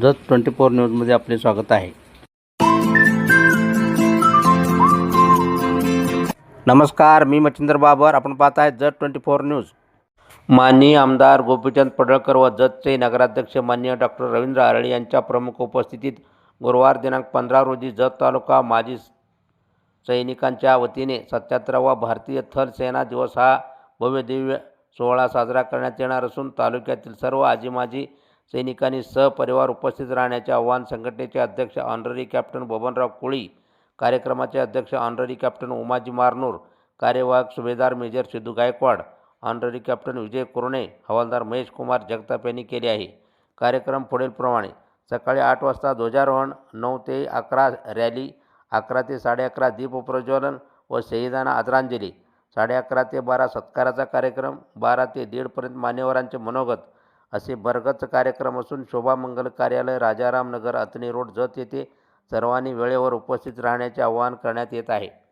Jat twenty four न्यूजमध्ये आपले स्वागत आहे. नमस्कार मी मच्छिंद्र बाबर. आपण पाहत आहे जत ट्वेंटी फोर न्यूज. माननीय आमदार गोपीचंद पडळकर व जतचे नगराध्यक्ष माननीय डॉक्टर रवींद्र आरळे यांच्या प्रमुख उपस्थितीत गुरुवार दिनांक पंधरा रोजी जत तालुका माजी सैनिकांच्या वतीने सत्याहत्तरावा भारतीय थल सेना दिवस हा भव्यदिव्य सोहळा साजरा करण्यात येणार असून तालुक्यातील सर्व आजी माजी सैनिकांनी सहपरिवार उपस्थित राहण्याचे आवाहन संघटनेचे अध्यक्ष ऑनररी कॅप्टन बबनराव कोळी कार्यक्रमाचे अध्यक्ष ऑनररी कॅप्टन उमाजी मारनूर कार्यवाहक सुभेदार major Siddhu Gaikwad honorary captain Vijay Kurane हवालदार महेश कुमार जगताप यांनी केले आहे. कार्यक्रम पुढीलप्रमाणे सकाळी आठ वाजता ध्वजारोहण नऊ ते अकरा रॅली अकरा ते साडे अकरा दीपप्रज्वलन व शहीदांना आदरांजली. साडे अकरा ते बारा सत्काराचा कार्यक्रम बारा ते दीडपर्यंत मान्यवरांचे मनोगत असे बरगत कार्यक्रम असून शोभामंगल कार्यालय राजारामनगर अतनी रोड जत येथे सर्वांनी वेळेवर उपस्थित राहण्याचे आवाहन करण्यात येत आहे.